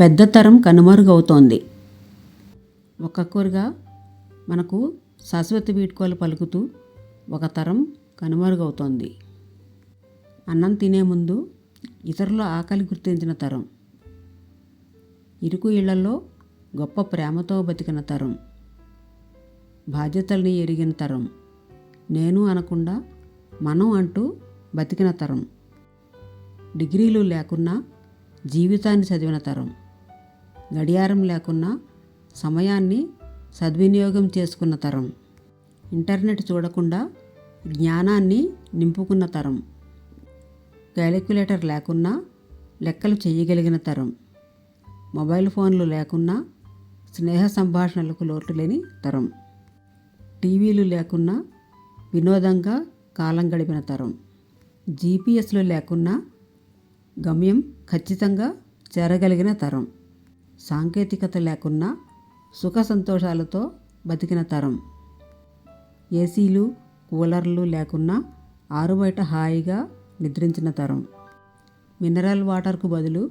పెద్ద తరం కనుమరుగవుతోంది. ఒక్కొక్కరుగా మనకు శాశ్వత వీడ్కోలు పలుకుతూ ఒక తరం కనుమరుగవుతోంది. అన్నం తినే ముందు ఇతరుల ఆకలి గుర్తించిన తరం. ఇరుకు ఇళ్ళలో గొప్ప ప్రేమతో బతికిన తరం. బాధ్యతల్ని ఎరిగిన తరం. నేను అనకుండా మనం అంటూ బతికిన తరం. డిగ్రీలు లేకున్నా జీవితాన్ని చదివిన తరం. గడియారం లేకున్నా సమయాన్ని సద్వినియోగం చేసుకున్న తరం. ఇంటర్నెట్ చూడకుండా జ్ఞానాన్ని నింపుకున్న తరం. క్యాలిక్యులేటర్ లేకున్నా లెక్కలు చేయగలిగిన తరం. మొబైల్ ఫోన్లు లేకున్నా స్నేహ సంభాషణలకు లోటు లేని తరం. టీవీలు లేకున్నా వినోదంగా కాలం గడిపిన తరం. జీపీఎస్లు లేకున్నా గమ్యం ఖచ్చితంగా చేరగలిగిన తరం. సాంకేతికత లేకున్నా సుఖ సంతోషాలతో బతికిన తరం. ఏసీలు కూలర్లు లేకున్నా ఆరుబయట హాయిగా నిద్రించిన తరం. మినరల్ వాటర్కు బదులు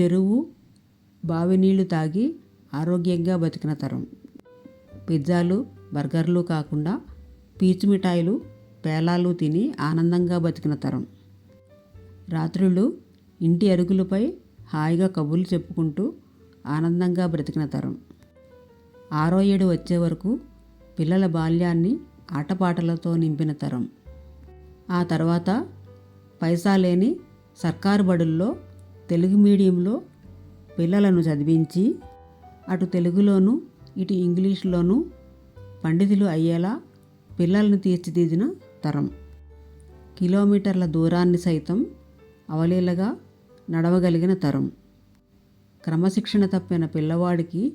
చెరువు బావి నీళ్ళు తాగి ఆరోగ్యంగా బతికిన తరం. పిజ్జాలు బర్గర్లు కాకుండా పీచు మిఠాయిలు పేలాలు తిని ఆనందంగా బతికిన తరం. రాత్రులు ఇంటి అరుగులపై హాయిగా కబుర్లు చెప్పుకుంటూ ఆనందంగా బ్రతికిన తరం. ఆరో ఏడు వచ్చే వరకు పిల్లల బాల్యాన్ని ఆటపాటలతో నింపిన తరం. ఆ తర్వాత పైసా లేని సర్కారు బడుల్లో తెలుగు మీడియంలో పిల్లలను చదివించి అటు తెలుగులోను ఇటు ఇంగ్లీష్లోనూ పండితులు అయ్యేలా పిల్లలను తీర్చిదిద్దిన తరం. కిలోమీటర్ల దూరాన్ని సైతం అవలీలగా నడవగలిగిన తరం. క్రమశిక్షణ తప్పిన పిల్లవాడికి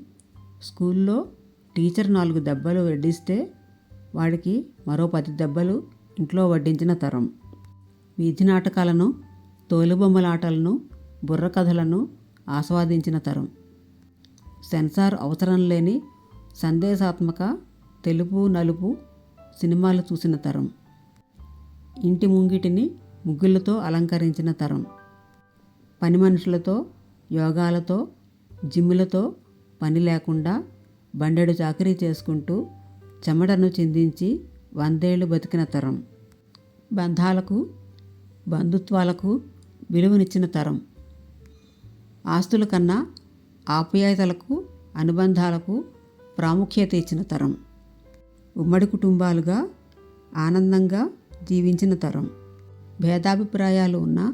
స్కూల్లో టీచర్ నాలుగు దెబ్బలు వడ్డిస్తే వాడికి మరో పది దెబ్బలు ఇంట్లో వడ్డించిన తరం. వీధి నాటకాలను తోలుబొమ్మలాటలను బుర్రకథలను ఆస్వాదించిన తరం. సెన్సార్ అవసరం లేని సందేశాత్మక తెలుపు నలుపు సినిమాలు చూసిన తరం. ఇంటి ముంగిటిని ముగ్గులతో అలంకరించిన తరం. పని మనుషులతో యోగాలతో జిమ్ములతో పని లేకుండా బండెడు చాకరీ చేసుకుంటూ చెమటను చిందించి వందేళ్ళు బతికిన తరం. బంధాలకు బంధుత్వాలకు విలువనిచ్చిన తరం. ఆస్తుల కన్నా ఆప్యాయతలకు అనుబంధాలకు ప్రాముఖ్యత ఇచ్చిన తరం. ఉమ్మడి కుటుంబాలుగా ఆనందంగా జీవించిన తరం. భేదాభిప్రాయాలు ఉన్న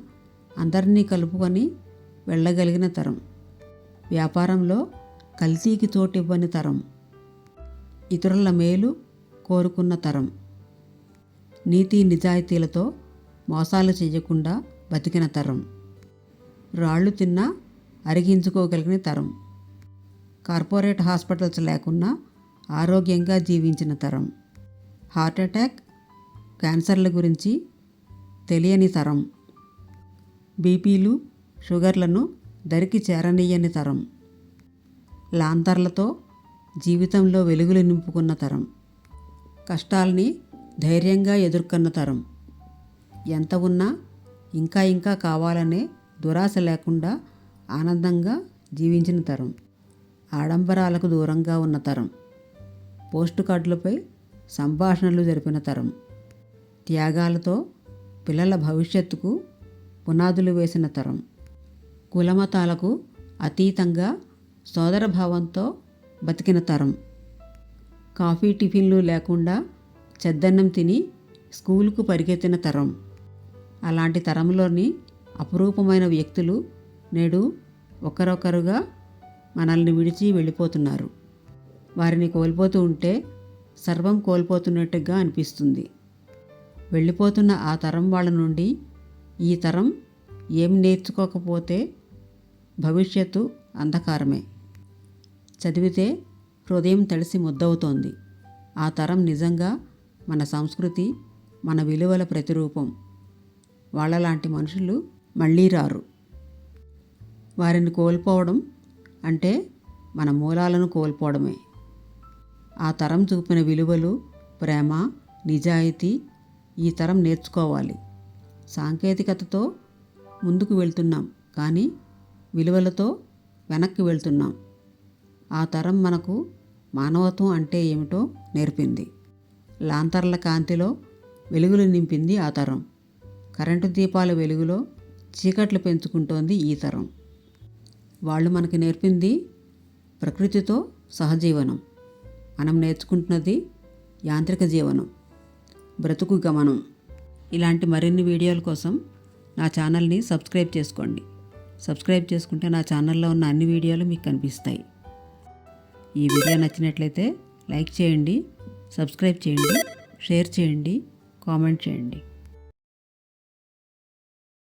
అందరినీ కలుపుకొని వెళ్ళగలిగిన తరం. వ్యాపారంలో కల్తీకి చోటివ్వని తరం. ఇతరుల మేలు కోరుకున్న తరం. నీతి నిజాయితీలతో మోసాలు చేయకుండా బతికిన తరం. రాళ్ళు తిన్నా అరిగించుకోగలిగిన తరం. కార్పొరేట్ హాస్పిటల్స్ లేకున్నా ఆరోగ్యంగా జీవించిన తరం. హార్ట్ అటాక్ క్యాన్సర్ల గురించి తెలియని తరం. బీపీలు షుగర్లను దరికి చేరనీయని తరం. లాంతర్లతో జీవితంలో వెలుగులు నింపుకున్న తరం. కష్టాల్ని ధైర్యంగా ఎదుర్కొన్న తరం. ఎంత ఉన్నా ఇంకా ఇంకా కావాలనే దురాశ లేకుండా ఆనందంగా జీవించిన తరం. ఆడంబరాలకు దూరంగా ఉన్న తరం. పోస్టు కార్డులపై సంభాషణలు జరిపిన తరం. త్యాగాలతో పిల్లల భవిష్యత్తుకు పునాదులు వేసిన తరం. కులమతాలకు అతీతంగా సోదరభావంతో బతికిన తరం. కాఫీ టిఫిన్లు లేకుండా చెద్దన్నం తిని స్కూలుకు పరిగెత్తిన తరం. అలాంటి తరంలోని అపురూపమైన వ్యక్తులు నేడు ఒకరొకరుగా మనల్ని విడిచి వెళ్ళిపోతున్నారు. వారిని కోల్పోతూ ఉంటే సర్వం కోల్పోతున్నట్టుగా అనిపిస్తుంది. వెళ్ళిపోతున్న ఆ తరం వాళ్ళ నుండి ఈ తరం ఏం నేర్చుకోకపోతే భవిష్యత్తు అంధకారమే. చదివితే హృదయం తడిసి ముద్దవుతోంది. ఆ తరం నిజంగా మన సంస్కృతి మన విలువల ప్రతిరూపం. వాళ్ళలాంటి మనుషులు మళ్ళీ రారు. వారిని కోల్పోవడం అంటే మన మూలాలను కోల్పోవడమే. ఆ తరం చూపిన విలువలు ప్రేమ నిజాయితీ ఈ తరం నేర్చుకోవాలి. సాంకేతికతతో ముందుకు వెళ్తున్నాం. కానీ విలువలతో వెనక్కి వెళ్తున్నాం. ఆ తరం మనకు మానవత్వం అంటే ఏమిటో నేర్పింది. లాంతర్ల కాంతిలో వెలుగులు నింపింది ఆ తరం. కరెంటు దీపాల వెలుగులో చీకట్లు పెంచుకుంటోంది ఈ తరం. వాళ్ళు మనకి నేర్పింది ప్రకృతితో సహజీవనం. మనం నేర్చుకుంటున్నది యాంత్రిక జీవనం. బ్రతుకు గమనం. ఇలాంటి మరిన్ని వీడియోల కోసం నా ఛానల్ని సబ్స్క్రైబ్ చేసుకోండి. సబ్స్క్రైబ్ చేసుకుంటే నా ఛానల్లో ఉన్న అన్ని వీడియోలు మీకు కనిపిస్తాయి. ఈ వీడియో నచ్చినట్లయితే లైక్ చేయండి సబ్స్క్రైబ్ చేయండి షేర్ చేయండి కామెంట్ చేయండి.